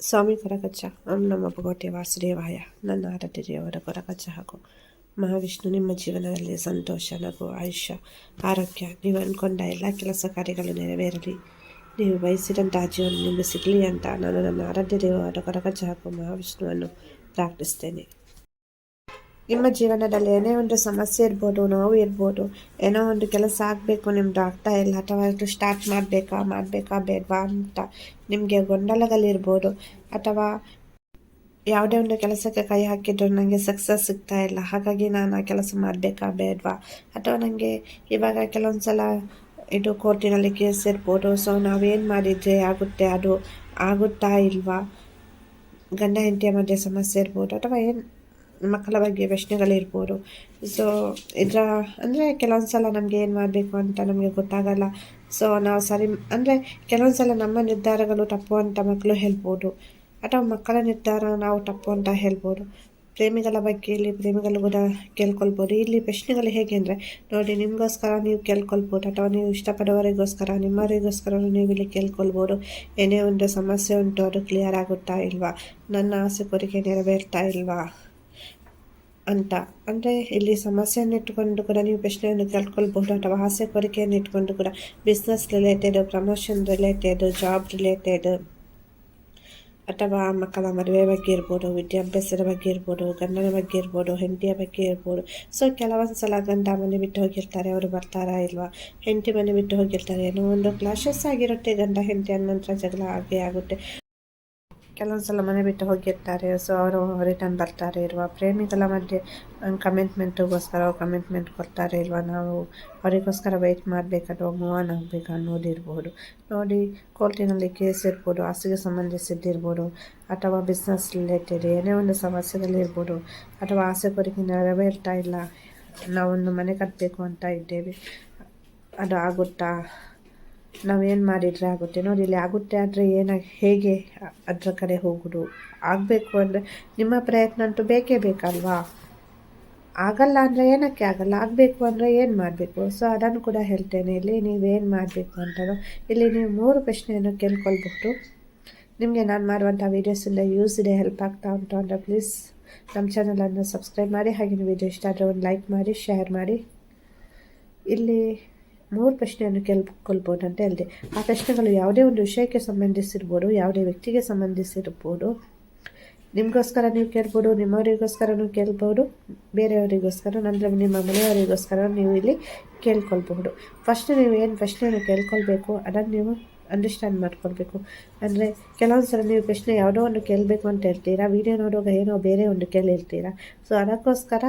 ಸ್ವಾಮಿ ಕೊರಗಜ್ಜ ಓಂ ನಮ್ಮ ಭಗವತಿ ವಾಸುದೇವಾಯ ನನ್ನ ಆರಾಧ್ಯದೇವರ ಕೊರಗಜ್ಜ ಹಾಗೂ ಮಹಾವಿಷ್ಣು ನಿಮ್ಮ ಜೀವನದಲ್ಲಿ ಸಂತೋಷ ನಗು ಆಯುಷ್ಯ ಆರೋಗ್ಯ ನೀವು ಅಂದ್ಕೊಂಡ ಎಲ್ಲ ಕೆಲಸ ಕಾರ್ಯಗಳು ನೆರವೇರಲಿ ನೀವು ಬಯಸಿದಂತಹ ಜೀವನ ನಿಮಗೆ ಸಿಗಲಿ ಅಂತ ನಾನು ನನ್ನ ಆರಾಧ್ಯ ದೇವರ ಕೊರಗಜ್ಜ ಹಾಗೂ ಮಹಾವಿಷ್ಣುವನ್ನು ಪ್ರಾರ್ಥಿಸ್ತೇನೆ ನಿಮ್ಮ ಜೀವನದಲ್ಲಿ ಏನೇ ಒಂದು ಸಮಸ್ಯೆ ಇರ್ಬೋದು, ನೋವು ಇರ್ಬೋದು, ಏನೋ ಒಂದು ಕೆಲಸ ಆಗಬೇಕು, ನಿಮ್ದು ಆಗ್ತಾ ಇಲ್ಲ ಅಥವಾ ಅದು ಸ್ಟಾರ್ಟ್ ಮಾಡಬೇಕಾ ಮಾಡಬೇಕಾ ಬೇಡವಾ ಅಂತ ನಿಮಗೆ ಗೊಂದಲಗಳಿರ್ಬೋದು ಅಥವಾ ಯಾವುದೇ ಒಂದು ಕೆಲಸಕ್ಕೆ ಕೈ ಹಾಕಿದ್ರು ನನಗೆ ಸಕ್ಸಸ್ ಸಿಗ್ತಾ ಇಲ್ಲ, ಹಾಗಾಗಿ ನಾನು ಆ ಕೆಲಸ ಮಾಡಬೇಕಾ ಬೇಡವಾ ಅಥವಾ ನನಗೆ ಇವಾಗ ಕೆಲವೊಂದು ಸಲ ಇದು ಕೋರ್ಟಿನಲ್ಲಿ ಕೇಸ್ ಇರ್ಬೋದು ಸೊ ನಾವೇನು ಮಾಡಿದರೆ ಆಗುತ್ತೆ, ಅದು ಆಗುತ್ತಾ ಇಲ್ವಾ? ಗಂಡ ಹೆಂಡತಿಯ ಮಧ್ಯೆ ಸಮಸ್ಯೆ ಇರ್ಬೋದು ಅಥವಾ ಏನು? ಮಕ್ಕಳ ಬಗ್ಗೆ ಪ್ರಶ್ನೆಗಳಿರ್ಬೋದು ಸೊ ಇದರ, ಅಂದರೆ ಕೆಲವೊಂದು ಸಲ ನಮಗೆ ಏನು ಮಾಡಬೇಕು ಅಂತ ನಮಗೆ ಗೊತ್ತಾಗಲ್ಲ. ಸೊ ನಾವು ಸರಿ, ಅಂದರೆ ಕೆಲವೊಂದು ಸಲ ನಮ್ಮ ನಿರ್ಧಾರಗಳು ತಪ್ಪು ಅಂತ ಮಕ್ಕಳು ಹೇಳ್ಬೋದು. ಅಥವಾ ಮಕ್ಕಳ ನಿರ್ಧಾರ ನಾವು ತಪ್ಪು ಅಂತ ಹೇಳ್ಬೋದು. ಪ್ರೇಮಿಗಳ ಬಗ್ಗೆ ಇಲ್ಲಿ ಪ್ರೇಮಿಗಳು ಕೂಡ ಕೇಳ್ಕೊಳ್ಬೋದು. ಇಲ್ಲಿ ಪ್ರಶ್ನೆಗಳು ಹೇಗೆ ಅಂದರೆ, ನೋಡಿ, ನಿಮಗೋಸ್ಕರ ನೀವು ಕೇಳ್ಕೊಳ್ಬೋದು. ಅಥವಾ ನೀವು ಇಷ್ಟಪಡೋರಿಗೋಸ್ಕರ ನಿಮ್ಮವರಿಗೋಸ್ಕರ ನೀವು ಇಲ್ಲಿ ಕೇಳ್ಕೊಳ್ಬೋದು. ಏನೇ ಒಂದು ಸಮಸ್ಯೆ ಉಂಟು, ಅದು ಕ್ಲಿಯರ್ ಆಗುತ್ತಾ ಇಲ್ವಾ? ನನ್ನ ಆಸೆ ಕೋರಿಕೆ ನೆರವೇರ್ತಾ ಇಲ್ವಾ? ಅಂತ. ಅಂದರೆ ಇಲ್ಲಿ ಸಮಸ್ಯೆಯನ್ನು ಇಟ್ಟುಕೊಂಡು ಕೂಡ ನೀವು ಪ್ರಶ್ನೆಯನ್ನು ಕೇಳ್ಕೊಳ್ಬಹುದು ಅಥವಾ ಹಾಸ್ಯ ಕೋರಿಕೆಯನ್ನು ಇಟ್ಕೊಂಡು ಕೂಡ business related promotion related job related ಅಥವಾ ಮಕ್ಕಳ ಮದುವೆ ಬಗ್ಗೆ ಇರ್ಬೋದು, ವಿದ್ಯಾಭ್ಯಾಸದ ಬಗ್ಗೆ ಇರ್ಬೋದು ಗಂಡನ ಬಗ್ಗೆ ಇರ್ಬೋದು, ಹೆಂಡತಿಯ ಬಗ್ಗೆ ಇರ್ಬೋದು. ಸೊ ಕೆಲವೊಂದು ಸಲ ಗಂಡ ಮನೆ ಬಿಟ್ಟು ಹೋಗಿರ್ತಾರೆ, ಅವರು ಬರ್ತಾರಾ ಇಲ್ವಾ? ಹೆಂಡತಿ ಮನೆ ಬಿಟ್ಟು ಹೋಗಿರ್ತಾರೆ. ಏನೋ ಒಂದು ಕ್ಲಾಶಸ್ ಆಗಿರುತ್ತೆ ಗಂಡ ಹೆಂಡತಿ ನಂತರ ಜಗಳ ಆಗೇ ಆಗುತ್ತೆ. ಕೆಲವೊಂದು ಸಲ ಮನೆ ಬಿಟ್ಟು ಹೋಗಿರ್ತಾರೆ ಸೊ ಅವರು ರಿಟರ್ನ್ ಬರ್ತಾರೆ ಇರುವ ಪ್ರೇಮಿಗಳ ಮಧ್ಯೆ ಕಮಿಟ್ಮೆಂಟಿಗೋಸ್ಕರ ಕಮಿಟ್ಮೆಂಟ್ ಕೊಡ್ತಾರೆ ಇಲ್ವಾ? ನಾವು ಅವರಿಗೋಸ್ಕರ ವೆಯ್ಟ್ ಮಾಡಬೇಕು ಮೂವ್ ಆನ್ ಆಗಬೇಕು ಅನ್ನೋದಿರ್ಬೋದು. ನೋಡಿ ಕೋರ್ಟಿನಲ್ಲಿ ಕೇಸ್ ಇರ್ಬೋದು ಆಸ್ತಿಗೆ ಸಂಬಂಧಿಸಿದ್ದಿರ್ಬೋದು, ಅಥವಾ ಬಿಸ್ನೆಸ್ ರಿಲೇಟೆಡ್ ಏನೇ ಒಂದು ಸಮಸ್ಯೆಗಳಿರ್ಬೋದು ಅಥವಾ ಆಸೆ ಕೋರಿಕೆ ನೆರವೇರ್ತಾ ಇಲ್ಲ, ನಾವೊಂದು ಮನೆ ಕಟ್ಟಬೇಕು ಅಂತ ಇದ್ದೇವೆ, ಅದು ಆಗುತ್ತಾ? ನಾವೇನು ಮಾಡಿದರೆ ಆಗುತ್ತೆ? ನೋಡಿ, ಇಲ್ಲಿ ಆಗುತ್ತೆ ಆದರೆ ಏನ, ಹೇಗೆ ಅದರ ಕಡೆ ಹೋಗೋದು? ಆಗಬೇಕು ಅಂದರೆ ನಿಮ್ಮ ಪ್ರಯತ್ನ ಅಂತೂ ಬೇಕೇ ಬೇಕಲ್ವಾ? ಆಗಲ್ಲ ಅಂದರೆ ಏನಕ್ಕೆ ಆಗಲ್ಲ? ಆಗಬೇಕು ಅಂದರೆ ಏನು ಮಾಡಬೇಕು? ಸೊ ಅದನ್ನು ಕೂಡ ಹೇಳ್ತೇನೆ. ಇಲ್ಲಿ ನೀವೇನು ಮಾಡಬೇಕು ಅಂತಲೋ ಇಲ್ಲಿ ನೀವು ಮೂರು ಪ್ರಶ್ನೆಯನ್ನು ಕೇಳ್ಕೊಳ್ಬಹುದು ನಿಮಗೆ ನಾನು ಮಾಡುವಂಥ ವೀಡಿಯೋಸಿಂದ ಯೂಸ್ ಇದೆ ಹೆಲ್ಪ್ ಆಗ್ತಾ ಉಂಟು ಅಂದರೆ ಪ್ಲೀಸ್ ನಮ್ಮ ಚಾನಲನ್ನು ಸಬ್ಸ್ಕ್ರೈಬ್ ಮಾಡಿ, ಹಾಗೆ ವೀಡಿಯೋ ಇಷ್ಟ ಆದರೆ ಒಂದು ಲೈಕ್ ಮಾಡಿ ಶೇರ್ ಮಾಡಿ. ಇಲ್ಲಿ ಮೂರು ಪ್ರಶ್ನೆಯನ್ನು ಕೇಳ್ಕೊಳ್ಬೋದು ಅಂತ ಹೇಳಿದೆ. ಆ ಪ್ರಶ್ನೆಗಳು ಯಾವುದೇ ಒಂದು ವಿಷಯಕ್ಕೆ ಸಂಬಂಧಿಸಿರ್ಬೋದು, ಯಾವುದೇ ವ್ಯಕ್ತಿಗೆ ಸಂಬಂಧಿಸಿರ್ಬೋದು, ನಿಮಗೋಸ್ಕರ ನೀವು ಕೇಳ್ಬೋದು ನಿಮ್ಮವರಿಗೋಸ್ಕರನೂ ಕೇಳ್ಬೋದು, ಬೇರೆಯವರಿಗೋಸ್ಕರ, ನಂತರ ನಿಮ್ಮ ಮನೆಯವರಿಗೋಸ್ಕರ ನೀವು ಇಲ್ಲಿ ಕೇಳ್ಕೊಳ್ಬಹುದು. ಫಸ್ಟ್ ನೀವು ಏನು ಪ್ರಶ್ನೆಯನ್ನು ಕೇಳ್ಕೊಳ್ಬೇಕು, ಅದನ್ನು ನೀವು ಅಂಡರ್ಸ್ಟ್ಯಾಂಡ್ ಮಾಡ್ಕೊಳ್ಬೇಕು. ಅಂದರೆ ಕೆಲವೊಂದು ಸಲ ನೀವು ಪ್ರಶ್ನೆ ಯಾವುದೋ ಒಂದು ಕೇಳಬೇಕು ಅಂತ ಹೇಳ್ತೀರಾ, ವಿಡಿಯೋ ನೋಡುವಾಗ ಏನೋ ಬೇರೆ ಒಂದು ಕೇಳಿರ್ತೀರಾ. ಸೊ ಅದಕ್ಕೋಸ್ಕರ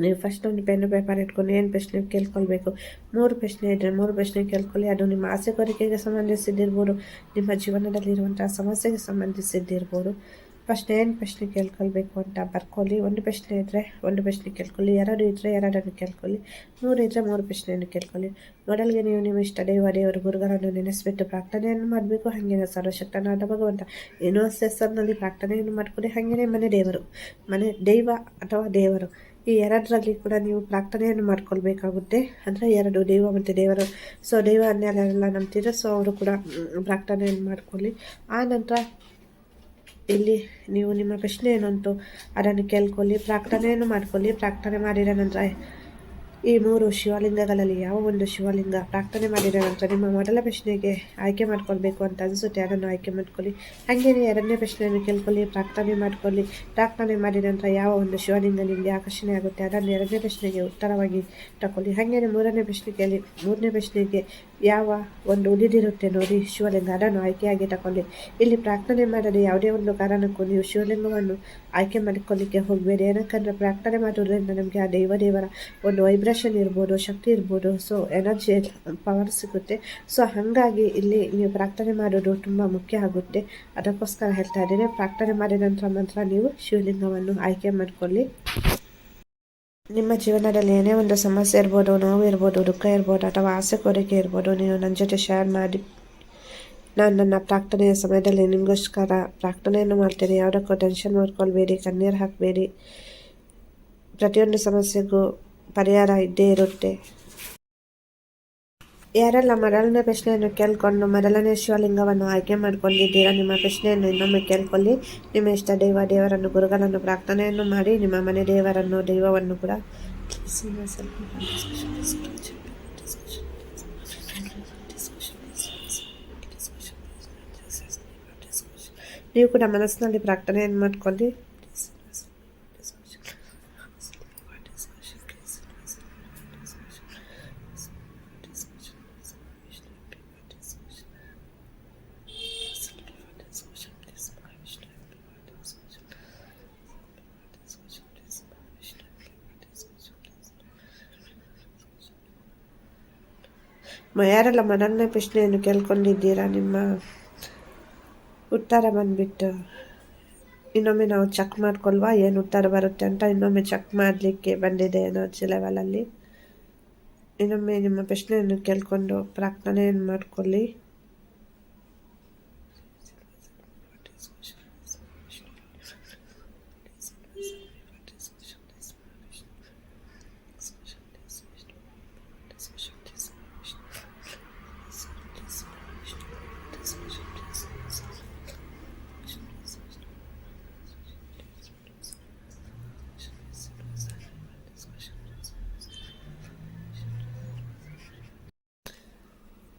ನೀವು ಫಸ್ಟ್ ಒಂದು ಪೆನ್ನು ಪೇಪರ್ ಇಟ್ಕೊಂಡು ಏನು ಪ್ರಶ್ನೆ ಕೇಳ್ಕೊಳ್ಬೇಕು? ಮೂರು ಪ್ರಶ್ನೆ ಇದ್ದರೆ ಮೂರು ಪ್ರಶ್ನೆ ಕೇಳ್ಕೊಳ್ಳಿ. ಅದು ನಿಮ್ಮ ಆಸೆ ಕೋರಿಕೆಗೆ ಸಂಬಂಧಿಸಿದ್ದಿರ್ಬೋದು, ನಿಮ್ಮ ಜೀವನದಲ್ಲಿರುವಂಥ ಸಮಸ್ಯೆಗೆ ಸಂಬಂಧಿಸಿದ್ದಿರ್ಬೋದು. ಫಸ್ಟ್ ಏನು ಪ್ರಶ್ನೆ ಕೇಳ್ಕೊಳ್ಬೇಕು ಅಂತ ಬರ್ಕೊಳ್ಳಿ. ಒಂದು ಪ್ರಶ್ನೆ ಇದ್ದರೆ ಒಂದು ಪ್ರಶ್ನೆ ಕೇಳ್ಕೊಳ್ಳಿ. ಎರಡು ಇದ್ದರೆ ಎರಡನ್ನು ಕೇಳ್ಕೊಳ್ಳಿ. ಮೂರು ಇದ್ದರೆ ಮೂರು ಪ್ರಶ್ನೆಯನ್ನು ಕೇಳ್ಕೊಳ್ಳಿ. ಮೊದಲಿಗೆ ನೀವು ನಿಮ್ಮ ಇಷ್ಟ ದೇವ ದೇವರು ಗುರುಗಳನ್ನು ನೆನೆಸ್ಬಿಟ್ಟು ಪ್ರಾರ್ಥನೆಯನ್ನು ಮಾಡಬೇಕು. ಹಾಗೇನೆ ಸರ್ವಶಕ್ತನಾದ ಭಗವಂತ ಏನೋ ಹೆಸರಿನಲ್ಲಿ ಪ್ರಾರ್ಥನೆಯನ್ನು ಮಾಡ್ಕೊಳ್ಳಿ ಹಾಗೆಯೇ ಮನೆ ದೇವರು. ಮನೆ ದೈವ ಅಥವಾ ದೇವರು. ಈ ಎರಡರಲ್ಲಿ ಕೂಡ ನೀವು ಪ್ರಾರ್ಥನೆಯನ್ನು ಮಾಡ್ಕೊಳ್ಬೇಕಾಗುತ್ತೆ. ಅಂದರೆ ಎರಡು ದೈವ ಮತ್ತು ದೇವರು ಸೊ ದೈವ ಅನ್ನೆಲ್ಲ ನಂಬ್ತಿದ್ರೆ ಸೊ ಅವರು ಕೂಡ ಪ್ರಾರ್ಥನೆಯನ್ನು ಮಾಡ್ಕೊಳ್ಳಿ. ಆ ನಂತರ ಇಲ್ಲಿ ನೀವು ನಿಮ್ಮ ಪ್ರಶ್ನೆ ಏನುಂಟು ಅದನ್ನು ಕೇಳ್ಕೊಳ್ಳಿ, ಪ್ರಾರ್ಥನೆಯನ್ನು ಮಾಡ್ಕೊಳ್ಳಿ. ಪ್ರಾರ್ಥನೆ ಮಾಡಿದ ನಂತರ ಈ ಮೂರು ಶಿವಲಿಂಗಗಳಲ್ಲಿ ಯಾವ ಒಂದು ಶಿವಲಿಂಗ ಪ್ರಾರ್ಥನೆ ಮಾಡಿದ ನಂತರ ನಿಮ್ಮ ಮೊದಲ ಪ್ರಶ್ನೆಗೆ ಆಯ್ಕೆ ಮಾಡ್ಕೊಳ್ಬೇಕು ಅಂತ ಅನಿಸುತ್ತೆ, ಅದನ್ನು ಆಯ್ಕೆ ಮಾಡ್ಕೊಳ್ಳಿ. ಹಾಗೆಯೇ ಎರಡನೇ ಪ್ರಶ್ನೆಯನ್ನು ಕೇಳ್ಕೊಳ್ಳಿ, ಪ್ರಾರ್ಥನೆ ಮಾಡ್ಕೊಳ್ಳಿ. ಪ್ರಾರ್ಥನೆ ಮಾಡಿದ ನಂತರ ಯಾವ ಒಂದು ಶಿವಲಿಂಗ ನಿಮಗೆ ಆಕರ್ಷಣೆ ಆಗುತ್ತೆ, ಅದನ್ನು ಎರಡನೇ ಪ್ರಶ್ನೆಗೆ ಉತ್ತರವಾಗಿ ತಗೊಳ್ಳಿ ಹಾಗೆಯೇ ಮೂರನೇ ಪ್ರಶ್ನೆ ಕೇಳಿ, ಮೂರನೇ ಪ್ರಶ್ನೆಗೆ ಯಾವ ಒಂದು ಉಳಿದಿರುತ್ತೆ ನೋಡಿ, ಶಿವಲಿಂಗ. ಅದನ್ನು ಆಯ್ಕೆಯಾಗಿ ತಗೊಳ್ಳಿ ಇಲ್ಲಿ ಪ್ರಾರ್ಥನೆ ಮಾಡದೆ ಯಾವುದೇ ಒಂದು ಕಾರಣಕ್ಕೂ ನೀವು ಶಿವಲಿಂಗವನ್ನು ಆಯ್ಕೆ ಮಾಡಿಕೊಳ್ಳಿಕ್ಕೆ ಹೋಗಬೇಡಿ. ಏನಕ್ಕಂದ್ರೆ ಪ್ರಾರ್ಥನೆ ಮಾಡೋದ್ರಿಂದ ನಮಗೆ ಆ ದೈವ, ದೇವರ ಒಂದು ವೈಬ್ರೇಷನ್ ಇರ್ಬೋದು, ಶಕ್ತಿ ಇರ್ಬೋದು ಸೊ ಎನರ್ಜಿ ಪವರ್ ಸಿಗುತ್ತೆ. ಸೊ ಹಾಗಾಗಿ ಇಲ್ಲಿ ನೀವು ಪ್ರಾರ್ಥನೆ ಮಾಡೋದು ತುಂಬ ಮುಖ್ಯ ಆಗುತ್ತೆ. ಅದಕ್ಕೋಸ್ಕರ ಹೇಳ್ತಾ ಇದ್ದೇನೆ, ಪ್ರಾರ್ಥನೆ ಮಾಡಿದ ನಂತರ ಮಾತ್ರ ನೀವು ಶಿವಲಿಂಗವನ್ನು ಆಯ್ಕೆ ಮಾಡಿಕೊಳ್ಳಿ. ನಿಮ್ಮ ಜೀವನದಲ್ಲಿ ಏನೇ ಒಂದು ಸಮಸ್ಯೆ ಇರ್ಬೋದು, ನೋವು ಇರ್ಬೋದು, ದುಃಖ ಇರ್ಬೋದು, ಅಥವಾ ಆಸೆ, ಕೋರಿಕೆ ಇರ್ಬೋದು, ನೀವು ನನ್ನ ಜೊತೆ ಶೇರ್ ಮಾಡಿ, ನಾನು ನನ್ನ ಪ್ರಾರ್ಥನೆಯ ಸಮಯದಲ್ಲಿ ನಿಮಗೋಸ್ಕರ ಪ್ರಾರ್ಥನೆಯನ್ನು ಮಾಡ್ತೀನಿ. ಯಾವುದಕ್ಕೂ ಟೆನ್ಷನ್ ಮಾಡ್ಕೊಳ್ಬೇಡಿ, ಕಣ್ಣೀರು ಹಾಕಬೇಡಿ. ಪ್ರತಿಯೊಂದು ಸಮಸ್ಯೆಗೂ ಪರಿಹಾರ ಇದ್ದೇ ಇರುತ್ತೆ. ಯಾರೆಲ್ಲ ಮೊದಲನೇ ಪ್ರಶ್ನೆಯನ್ನು ಕೇಳ್ಕೊಂಡು ಮರಳನೇ ಶಿವಲಿಂಗವನ್ನು ಆಯ್ಕೆ ಮಾಡ್ಕೊಂಡಿದ್ದೀರಾ, ನಿಮ್ಮ ಪ್ರಶ್ನೆಯನ್ನು ಇನ್ನೊಮ್ಮೆ ಕೇಳ್ಕೊಳ್ಳಿ. ನಿಮ್ಮ ಇಷ್ಟ ದೈವ ದೇವರನ್ನು, ಗುರುಗಳನ್ನು, ಪ್ರಾರ್ಥನೆಯನ್ನು ಮಾಡಿ, ನಿಮ್ಮ ಮನೆ ದೇವರನ್ನು, ದೈವವನ್ನು ಕೂಡ. ನೀವು ಕೂಡ ಮನಸ್ಸಿನಲ್ಲಿ ಪ್ರಾರ್ಥನೆಯನ್ನು ಮಾಡ್ಕೊಳ್ಳಿ. ಮ- ಯಾರೆಲ್ಲ ಮೊದಲನೇ ಪ್ರಶ್ನೆಯನ್ನು ಕೇಳ್ಕೊಂಡಿದ್ದೀರಾ? ನಿಮ್ಮ ಉತ್ತರ ಬಂದ್ಬಿಟ್ಟು. ಇನ್ನೊಮ್ಮೆ ನಾವು ಚೆಕ್ ಮಾಡ್ಕೊಳ್ವಾ, ಏನು ಉತ್ತರ ಬರುತ್ತೆ ಅಂತ ಇನ್ನೊಮ್ಮೆ ಚೆಕ್ ಮಾಡಲಿಕ್ಕೆ ಬಂದಿದೆ ಅನ್ನೋ ಲೆವೆಲಲ್ಲಿ ಇನ್ನೊಮ್ಮೆ ನಿಮ್ಮ ಪ್ರಶ್ನೆಯನ್ನು ಕೇಳಿಕೊಂಡು ಪ್ರಾರ್ಥನೆಯನ್ನು ಮಾಡ್ಕೊಳ್ಳಿ.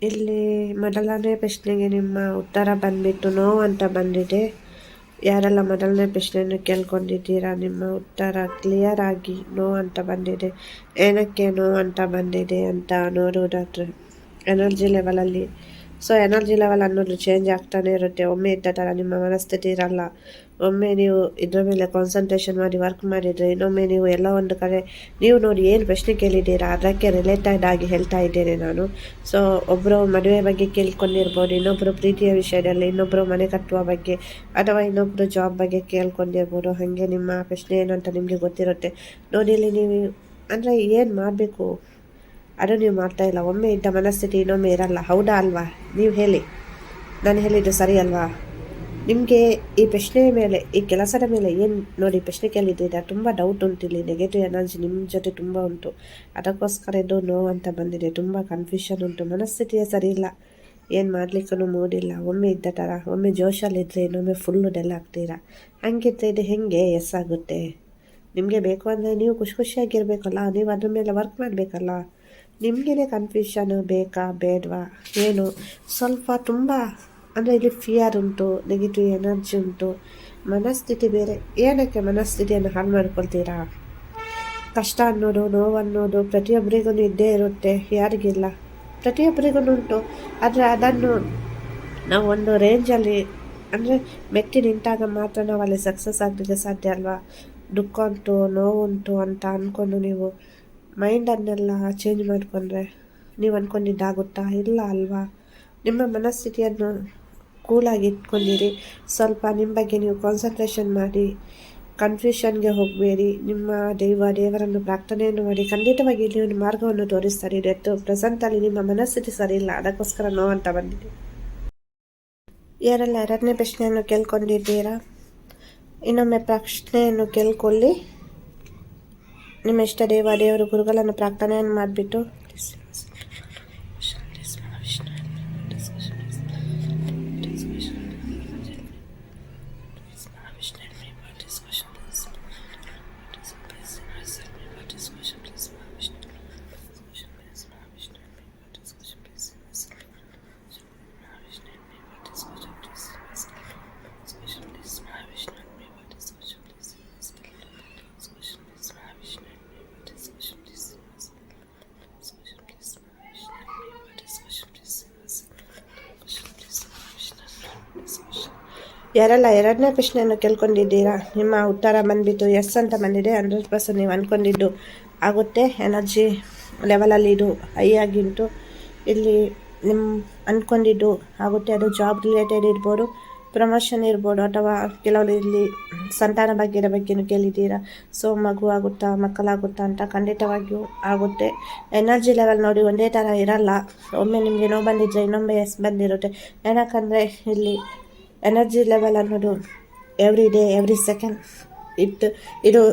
ಇಲ್ಲಿ ಮೊದಲನೇ ಪ್ರಶ್ನೆಗೆ ನಿಮ್ಮ ಉತ್ತರ ಬಂದ್ಬಿಟ್ಟು ನೋ ಅಂತ ಬಂದಿದೆ. ಯಾರೆಲ್ಲ ಮೊದಲನೇ ಪ್ರಶ್ನೆಯನ್ನು ಕೇಳ್ಕೊಂಡಿದ್ದೀರಾ? ನಿಮ್ಮ ಉತ್ತರ ಕ್ಲಿಯರ್ ಆಗಿ ನೋ ಅಂತ ಬಂದಿದೆ. ಏನಕ್ಕೆ ನೋ ಅಂತ ಬಂದಿದೆ ಅಂತ ನೋಡುವುದಾದ್ರೆ ಎನರ್ಜಿ ಲೆವೆಲಲ್ಲಿ ಸೊ ಎನರ್ಜಿ ಲೆವೆಲ್ ಅನ್ನೋದು ಚೇಂಜ್ ಆಗ್ತಾನೆ ಇರುತ್ತೆ. ಒಮ್ಮೆ ಇದ್ದ ಥರ ನಿಮ್ಮ ಮನಸ್ಥಿತಿ ಇರಲ್ಲ. ಒಮ್ಮೆ ನೀವು ಇದರ ಮೇಲೆ ಕಾನ್ಸಂಟ್ರೇಷನ್ ಮಾಡಿ ವರ್ಕ್ ಮಾಡಿದರೆ ಇನ್ನೊಮ್ಮೆ ನೀವು ಎಲ್ಲ ಒಂದು ಕಡೆ, ನೀವು ನೋಡಿ ಏನು ಪ್ರಶ್ನೆ ಕೇಳಿದ್ದೀರಾ, ಅದಕ್ಕೆ ರಿಲೇಟೆಡ್ ಆಗಿ ಹೇಳ್ತಾ ಇದ್ದೇನೆ ನಾನು. ಸೊ ಒಬ್ಬರು ಮದುವೆ ಬಗ್ಗೆ ಕೇಳ್ಕೊಂಡಿರ್ಬೋದು ಇನ್ನೊಬ್ಬರು ಪ್ರೀತಿಯ ವಿಷಯದಲ್ಲಿ ಇನ್ನೊಬ್ಬರು ಮನೆ ಕಟ್ಟುವ ಬಗ್ಗೆ ಅಥವಾ ಇನ್ನೊಬ್ಬರು ಜಾಬ್ ಬಗ್ಗೆ ಕೇಳ್ಕೊಂಡಿರ್ಬೋದು, ಹಾಗೆ ನಿಮ್ಮ ಪ್ರಶ್ನೆ ಏನು ಅಂತ ನಿಮಗೆ ಗೊತ್ತಿರುತ್ತೆ. ನೋಡಿ, ಇಲ್ಲಿ ನೀವು ಅಂದರೆ ಏನು ಮಾಡಬೇಕು? ಅದು ನೀವು ಮಾಡ್ತಾ ಇಲ್ಲ. ಒಮ್ಮೆ ಇದ್ದ ಮನಸ್ಥಿತಿ ಇನ್ನೊಮ್ಮೆ ಇರಲ್ಲ. ಹೌದಾ ಅಲ್ವಾ? ನೀವು ಹೇಳಿ. ನಾನು ಹೇಳಿದ್ದು ಸರಿ ಅಲ್ವಾ? ನಿಮಗೆ ಈ ಪ್ರಶ್ನೆ ಮೇಲೆ, ಈ ಕೆಲಸದ ಮೇಲೆ ಏನು ನೋಡಿ ಪ್ರಶ್ನೆ ಕೇಳಿದ್ದೀರಾ? ತುಂಬ ಡೌಟ್ ಉಂಟು ಇಲ್ಲಿ ನೆಗೆಟಿವ್ ಎನರ್ಜಿ ನಿಮ್ಮ ಜೊತೆ ತುಂಬ ಉಂಟು. ಅದಕ್ಕೋಸ್ಕರ ಇದು ನೋ ಅಂತ ಬಂದಿದೆ. ತುಂಬ ಕನ್ಫ್ಯೂಷನ್ ಉಂಟು. ಮನಸ್ಥಿತಿಯೇ ಸರಿ ಇಲ್ಲ. ಏನು ಮಾಡಲಿಕ್ಕೂ ಮೂಡಿಲ್ಲ. ಒಮ್ಮೆ ಇದ್ದ ಥರ ಒಮ್ಮೆ ಜೋಶಲ್ಲಿದ್ದರೆ ಇನ್ನೊಮ್ಮೆ ಫುಲ್ಲು ಡೆಲ್ ಆಗ್ತೀರಾ? ಹಂಗಿದ್ರೆ ಇದು ಹೆಂಗೆ ಎಸ್ ಆಗುತ್ತೆ? ನಿಮಗೆ ಬೇಕು ಅಂದರೆ ನೀವು ಖುಷಿ ಖುಷಿಯಾಗಿರಬೇಕಲ್ಲ? ನೀವು ಅದ್ರ ಮೇಲೆ ವರ್ಕ್ ಮಾಡಬೇಕಲ್ಲ? ನಿಮಗೇನೆ ಕನ್ಫ್ಯೂಷನು ಬೇಕಾ, ಬೇಡವಾ? ಏನು? ಸ್ವಲ್ಪ ತುಂಬ ಅಂದರೆ ಇಲ್ಲಿ ಫಿಯರ್ ಉಂಟು ನೆಗೆಟಿವ್ ಎನರ್ಜಿ ಉಂಟು, ಮನಸ್ಥಿತಿ ಬೇರೆ. ಏನಕ್ಕೆ ಮನಸ್ಥಿತಿಯನ್ನು ಹಾಳು ಮಾಡ್ಕೊಳ್ತೀರಾ? ಕಷ್ಟ ಅನ್ನೋದು, ನೋವು ಅನ್ನೋದು ಪ್ರತಿಯೊಬ್ಬರಿಗೂ ಇದ್ದೇ ಇರುತ್ತೆ, ಯಾರಿಗಿಲ್ಲ. ಪ್ರತಿಯೊಬ್ಬರಿಗೂ ಉಂಟು. ಆದರೆ ಅದನ್ನು ನಾವು ಒಂದು ರೇಂಜಲ್ಲಿ ಅಂದರೆ ಮೆಟ್ಟಿ ನಿಂತಾಗ ಮಾತ್ರ ನಾವು ಅಲ್ಲಿ ಸಕ್ಸಸ್ ಆಗಲಿಕ್ಕೆ ಸಾಧ್ಯ ಅಲ್ವಾ? ದುಃಖ ಉಂಟು ನೋವುಂಟು ಅಂತ ಅಂದ್ಕೊಂಡು ನೀವು ಮೈಂಡನ್ನೆಲ್ಲ ಚೇಂಜ್ ಮಾಡಿಕೊಂಡ್ರೆ, ನೀವು ಅಂದ್ಕೊಂಡಿದ್ದಾಗುತ್ತಾ ಇಲ್ಲ ಅಲ್ವಾ? ನಿಮ್ಮ ಮನಸ್ಥಿತಿಯನ್ನು ಕೂಲಾಗಿ ಇಟ್ಕೊಂಡಿರಿ ಸ್ವಲ್ಪ ನಿಮ್ಮ ಬಗ್ಗೆ ನೀವು ಕಾನ್ಸಂಟ್ರೇಷನ್ ಮಾಡಿ ಕನ್ಫ್ಯೂಷನ್ಗೆ ಹೋಗಬೇಡಿ. ನಿಮ್ಮ ದೈವ, ದೇವರನ್ನು ಪ್ರಾರ್ಥನೆಯನ್ನು ಮಾಡಿ. ಖಂಡಿತವಾಗಿ ಇಲ್ಲಿ ಒಂದು ಮಾರ್ಗವನ್ನು ತೋರಿಸ್ತಾರೆ. ಇವತ್ತು ಪ್ರೆಸೆಂಟಲ್ಲಿ ನಿಮ್ಮ ಮನಸ್ಥಿತಿ ಸರಿ ಇಲ್ಲ. ಅದಕ್ಕೋಸ್ಕರ ನೋವಂತ ಬಂದಿದೆ. ಯಾರೆಲ್ಲ ಎರಡನೇ ಪ್ರಶ್ನೆಯನ್ನು ಕೇಳ್ಕೊಂಡಿದ್ದೀರಾ? ಇನ್ನೊಮ್ಮೆ ಪ್ರಶ್ನೆಯನ್ನು ಕೇಳ್ಕೊಳ್ಳಿ. ನಿಮ್ಮ ಇಷ್ಟ ದೇವ, ದೇವರು ಗುರುಗಳನ್ನು ಪ್ರಾರ್ಥನೆಯನ್ನು ಮಾಡಿಬಿಟ್ಟು ಯಾರೆಲ್ಲ, ಎರಡನೇ ಪ್ರಶ್ನೆಯನ್ನು ಕೇಳ್ಕೊಂಡಿದ್ದೀರಾ? ನಿಮ್ಮ ಉತ್ತರ ಬಂದ್ಬಿಟ್ಟು ಎಸ್ ಅಂತ ಬಂದಿದೆ. ಹಂಡ್ರೆಡ್ ಪರ್ಸೆಂಟ್ ನೀವು ಅಂದ್ಕೊಂಡಿದ್ದು ಆಗುತ್ತೆ. ಎನರ್ಜಿ ಲೆವೆಲಲ್ಲಿ ಇದು ಹೈ ಆಗಿಂಟು ಇಲ್ಲಿ ನಿಮ್ಮ ಅಂದ್ಕೊಂಡಿದ್ದು ಆಗುತ್ತೆ. ಅದು ಜಾಬ್ ರಿಲೇಟೆಡ್ ಇರ್ಬೋದು ಪ್ರಮೋಷನ್ ಇರ್ಬೋದು, ಅಥವಾ ಕೆಲವರು ಇಲ್ಲಿ ಸಂತಾನ ಭಾಗ್ಯದ ಬಗ್ಗೆಯೂ ಕೇಳಿದ್ದೀರಾ? ಸೊ, ಮಗು ಆಗುತ್ತಾ, ಮಕ್ಕಳಾಗುತ್ತಾ ಅಂತ ಖಂಡಿತವಾಗಿಯೂ ಆಗುತ್ತೆ. ಎನರ್ಜಿ ಲೆವೆಲ್ ನೋಡಿ ಒಂದೇ ಥರ ಇರಲ್ಲ. ಒಮ್ಮೆ ನಿಮಗೆ ನೋವು ಬಂದಿದ್ದರೆ ಇನ್ನೊಮ್ಮೆ ಎಸ್ ಬಂದಿರುತ್ತೆ. ಏನಕ್ಕಂದರೆ ಇಲ್ಲಿ ಎನರ್ಜಿ ಲೆವೆಲ್ ಅನ್ನೋದು every day every second it ಇದು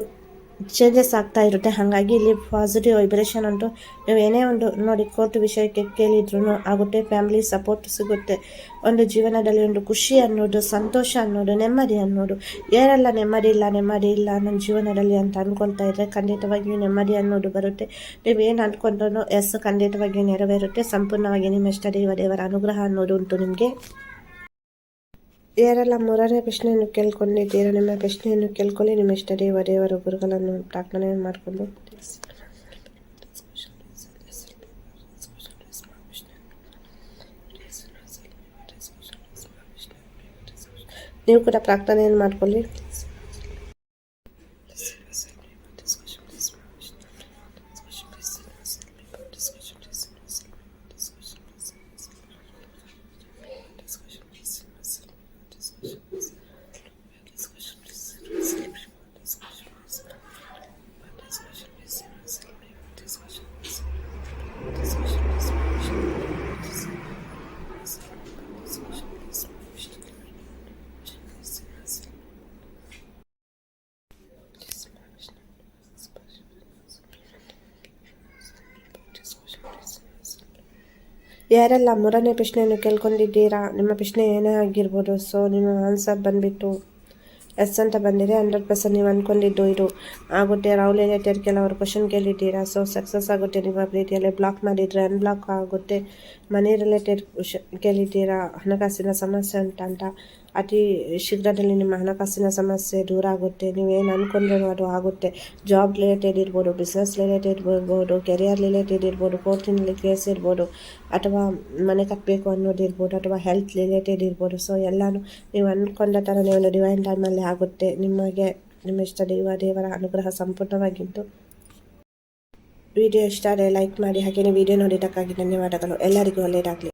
ಚೇಂಜಸ್ ಆಗ್ತಾ ಇರುತ್ತೆ. ಹಾಗಾಗಿ ಇಲ್ಲಿ ಪಾಸಿಟಿವ್ ವೈಬ್ರೇಷನ್ ಉಂಟು ನೀವು ಏನೇ ಒಂದು ನೋಡಿ ಕೋರ್ಟ್ ವಿಷಯಕ್ಕೆ ಕೇಳಿದ್ರು ಆಗುತ್ತೆ ಫ್ಯಾಮಿಲಿ ಸಪೋರ್ಟ್ ಸಿಗುತ್ತೆ. ಒಂದು ಜೀವನದಲ್ಲಿ ಒಂದು ಖುಷಿ ಅನ್ನೋದು, ಸಂತೋಷ ಅನ್ನೋದು, ನೆಮ್ಮದಿ ಅನ್ನೋದು ಯಾರೆಲ್ಲ ನೆಮ್ಮದಿ ಇಲ್ಲ ನೆಮ್ಮದಿ ಇಲ್ಲ ನನ್ನ ಜೀವನದಲ್ಲಿ ಅಂತ ಅಂದ್ಕೊಳ್ತಾ ಇದ್ದರೆ ಖಂಡಿತವಾಗಿಯೂ ನೆಮ್ಮದಿ ಅನ್ನೋದು ಬರುತ್ತೆ. ನೀವೇನು ಅಂದ್ಕೊಂಡ್ರೂ ಎಸ್ ಖಂಡಿತವಾಗಿಯೂ ನೆರವೇರುತ್ತೆ. ಸಂಪೂರ್ಣವಾಗಿ ನಿಮ್ಮ ಇಷ್ಟ ದೇವ ದೇವರ ಅನುಗ್ರಹ ಅನ್ನೋದು ಉಂಟು ನಿಮಗೆ. ಯಾರೆಲ್ಲ ಮೂರನೇ ಪ್ರಶ್ನೆಯನ್ನು ಕೇಳ್ಕೊಂಡಿದ್ದೀರಾ ನಿಮ್ಮ ಪ್ರಶ್ನೆಯನ್ನು ಕೇಳ್ಕೊಳ್ಳಿ, ನಿಮ್ಮ ಸ್ಟಡಿ ದೇವರ ಗುರುಗಳನ್ನು ಪ್ರಾರ್ಥನೆ ಮಾಡಿಕೊಂಡು. ನೀವು ಕೂಡ ಪ್ರಾರ್ಥನೆಯನ್ನು ಮಾಡ್ಕೊಳ್ಳಿ. ಯಾರೆಲ್ಲ ಮೂರನೇ ಪ್ರಶ್ನೆಯನ್ನು ಕೇಳ್ಕೊಂಡಿದ್ದೀರಾ? ನಿಮ್ಮ ಪ್ರಶ್ನೆ ಏನೇ ಆಗಿರ್ಬೋದು. ಸೊ ನಿಮ್ಮ ಆನ್ಸರ್ ಬಂದುಬಿಟ್ಟು ಎಸ್ ಅಂತ ಬಂದಿದೆ. ಹಂಡ್ರೆಡ್ ಪರ್ಸೆಂಟ್ ನೀವು ಅಂದ್ಕೊಂಡಿದ್ದು ಇದು. ಆಗುತ್ತೆ. ರಾಹುಲ್ ರಿಲೇಟೆಡ್ ಕೆಲವರು ಕ್ವಶನ್ ಕೇಳಿದ್ದೀರಾ? ಸೊ ಸಕ್ಸಸ್ ಆಗುತ್ತೆ ನಿಮ್ಮ ಪ್ರೀತಿಯಲ್ಲಿ ಬ್ಲಾಕ್ ಮಾಡಿದರೆ ಅನ್ಬ್ಲಾಕ್ ಆಗುತ್ತೆ. ಮನಿ ರಿಲೇಟೆಡ್ ಕೇಳಿದ್ದೀರಾ? ಹಣಕಾಸಿನ ಸಮಸ್ಯೆ ಉಂಟಂತ. ಶೀಘ್ರದಲ್ಲಿ ನಿಮ್ಮ ಹಣಕಾಸಿನ ಸಮಸ್ಯೆ ದೂರ ಆಗುತ್ತೆ. ನೀವೇನು ಅಂದ್ಕೊಂಡ್ರೂ ಅದು ಆಗುತ್ತೆ. ಜಾಬ್ ರಿಲೇಟೆಡ್ ಇರ್ಬೋದು, ಬಿಸ್ನೆಸ್ ರಿಲೇಟೆಡ್ ಇರ್ಬೋದು, ಕೆರಿಯರ್ ರಿಲೇಟೆಡ್ ಇರ್ಬೋದು ಕೋರ್ಟಿನಲ್ಲಿ ಕೇಸ್ ಇರ್ಬೋದು, ಅಥವಾ ಮನೆ ಕಟ್ಟಬೇಕು ಅನ್ನೋದು ಇರ್ಬೋದು, ಅಥವಾ ಹೆಲ್ತ್ ರಿಲೇಟೆಡ್ ಇರ್ಬೋದು. ಸೊ ಎಲ್ಲನೂ ನೀವು ಅಂದ್ಕೊಂಡ ಥರನೇ ಒಂದು ಡಿವೈನ್ ಟೈಮಲ್ಲಿ ಆಗುತ್ತೆ. ನಿಮಗೆ, ನಿಮ್ಮ ಇಷ್ಟ ದೇವ, ದೇವರ ಅನುಗ್ರಹ ಸಂಪೂರ್ಣವಾಗಿದ್ದು. ವಿಡಿಯೋ ಇಷ್ಟ ಆದರೆ ಲೈಕ್ ಮಾಡಿ. ಹಾಗೆಯೇ ವಿಡಿಯೋ ನೋಡಿದ್ದಕ್ಕಾಗಿ ಧನ್ಯವಾದಗಳು. ಎಲ್ಲರಿಗೂ ಒಳ್ಳೆಯದಾಗಲಿ.